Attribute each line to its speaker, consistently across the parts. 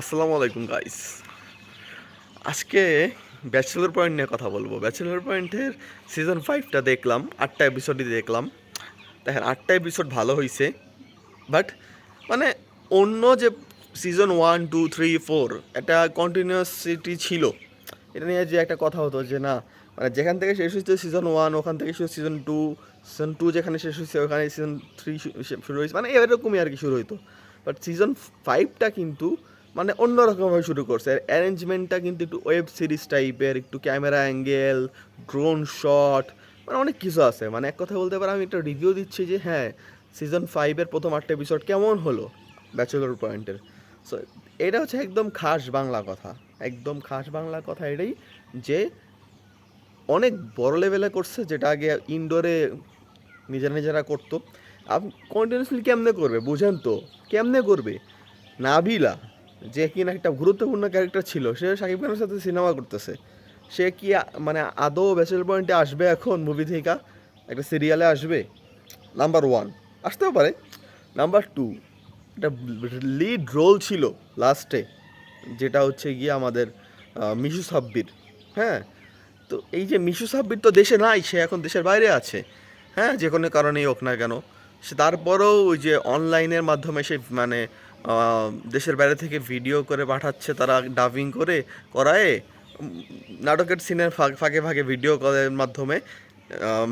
Speaker 1: আসসালামু আলাইকুম গাইস আজকে ব্যাচেলর পয়েন্ট নিয়ে কথা বলব। ব্যাচেলর পয়েন্টের সিজন ফাইভটা দেখলাম, আটটা এপিসোডই দেখলাম। দেখেন, আটটা এপিসোড ভালো হয়েছে বাট মানে অন্য যে season one two three four একটা কন্টিনিউয়াসিটি ছিল। এটা নিয়ে যে একটা কথা হতো যে না মানে যেখান থেকে শেষ হয়েছে সিজন ওয়ান ওখান থেকে শুরু সিজন টু সিজন টু যেখানে শেষ হয়েছে ওখানে সিজন থ্রি শুরু হয়েছে মানে এরকমই আর কি শুরু হইতো। বাট সিজন ফাইভটা কিন্তু মানে অন্যরকমভাবে শুরু করছে। অ্যারেঞ্জমেন্টটা কিন্তু একটু ওয়েব সিরিজ টাইপের, একটু ক্যামেরা অ্যাঙ্গেল ড্রোন শট মানে অনেক কিছু আছে। মানে এক কথা বলতে পারে আমি একটা রিভিউ দিচ্ছি যে হ্যাঁ সিজন ফাইভের প্রথম আটটা এপিসোড কেমন হলো ব্যাচেলর পয়েন্টের সো এটা হচ্ছে একদম খাস বাংলা কথা। একদম খাস বাংলা কথা এটাই যে, অনেক বড় লেভেলে করছে যেটা আগে ইনডোরে নিজেরা নিজেরা করতো। আপনি কন্টিনিউসলি কেমনে করবে? বুঝেন তো, কেমনে করবে? নাবিলা যে কিনা একটা গুরুত্বপূর্ণ ক্যারেক্টার ছিল সে শাকিব খানের সাথে সিনেমা করতেছে। সে কি মানে আদৌ ব্যাচেল পয়েন্টে আসবে এখন মুভি থেকে? একটা সিরিয়ালে আসবে? নাম্বার ওয়ান আসতেও পারে। নাম্বার টু একটা লিড রোল ছিল লাস্টে যেটা হচ্ছে গিয়ে আমাদের মিশু সাব্বির। হ্যাঁ? তো এই যে মিশু সাব্বির তো দেশে নাই, সে এখন দেশের বাইরে আছে। হ্যাঁ? যে কোনো কারণেই হোক না কেন। সে তারপরেও ওই যে অনলাইনের মাধ্যমে সে মানে দেশের বাইরে থেকে ভিডিও করে পাঠাচ্ছে, তারা ডাবিং করে, করায় নাটকের সিনের ফাঁকে ফাঁকে ভিডিও কলের মাধ্যমে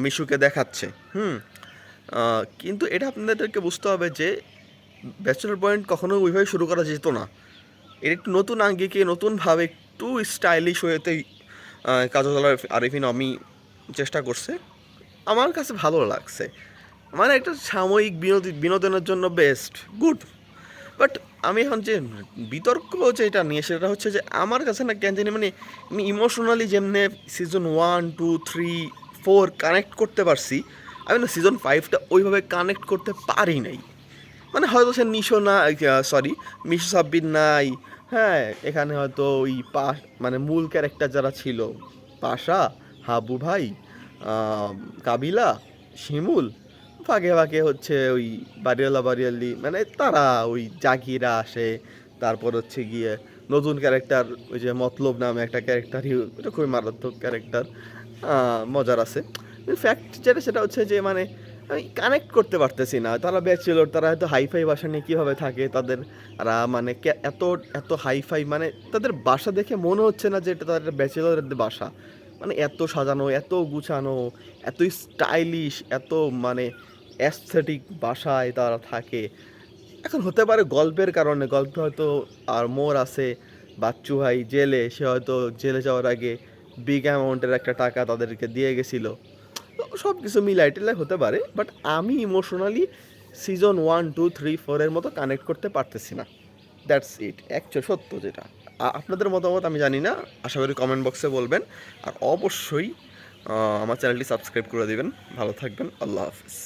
Speaker 1: মিশুকে দেখাচ্ছে, হুম? কিন্তু এটা আপনাদেরকে বুঝতে হবে যে ব্যাচেলর পয়েন্ট কখনো ওইভাবে শুরু করা যেত না। এর একটু নতুন আঙ্গিকে নতুনভাবে একটু স্টাইলিশ হয়েতে কাজল আরিফিন আমি চেষ্টা করছে। আমার কাছে ভালো লাগছে। মানে একটা সাময়িক বিনোদ, বিনোদনের জন্য বেস্ট গুড বাট আমি এখন যে বিতর্ক যেটা নিয়ে, সেটা হচ্ছে যে আমার কাছে না কেন জানি মানে আমি ইমোশনালি যেমনে season one two three four connect করতে পারছি, আমি না সিজন ফাইভটা ওইভাবে কানেক্ট করতে পারি নাই। মানে হয়তো সে নিশো না সরি মিশো সাব্বির নাই হ্যাঁ এখানে হয়তো ওই পা মানে মূল ক্যারেক্টার যারা ছিল, পাশা, হাবু ভাই কাবিলা, শিমুল ফাঁকে ফাঁকে হচ্ছে ওই বাড়িওয়ালা বাড়িয়ালি মানে তারা ওই জাগিরা আসে, তারপর হচ্ছে গিয়ে নতুন ক্যারেক্টার ওই যে মতলব নামে একটা ক্যারেক্টারই ওটা খুবই মারাত্মক ক্যারেক্টার মজার আছে। ফ্যাক্ট যেটা, সেটা হচ্ছে যে মানে আমি কানেক্ট করতে পারতেছি না। তারা ব্যাচেলর তারা হয়তো হাইফাই বাসা নিয়ে কীভাবে থাকে, তাদের তারা মানে এত এত হাইফাই মানে তাদের বাসা দেখে মনে হচ্ছে না যে এটা তাদের ব্যাচেলরের বাসা। মানে এত সাজানো, এত গুছানো, এত স্টাইলিশ এত মানে অ্যাস্থেটিক বাসায় তারা থাকে। এখন হতে পারে গল্পের কারণে, গল্পে হয়তো আর মোর আছে, বাচ্চু ভাই জেলে, সে হয়তো জেলে যাওয়ার আগে বিগ অ্যামাউন্টের একটা টাকা তাদেরকে দিয়ে গেছিল। সব কিছু মিলাই টিলাই হতে পারে বাট আমি emotionally season one two three ফোরের মতো কানেক্ট করতে পারতেছি না। দ্যাটস ইট অ্যাকচুয়াল সত্য যেটা। আপনাদের মতামত আমি জানি না, আশা করি কমেন্ট বক্সে বলবেন। আর অবশ্যই আমার চ্যানেলটি সাবস্ক্রাইব করে দিবেন। ভালো থাকবেন, আল্লাহ হাফিজ।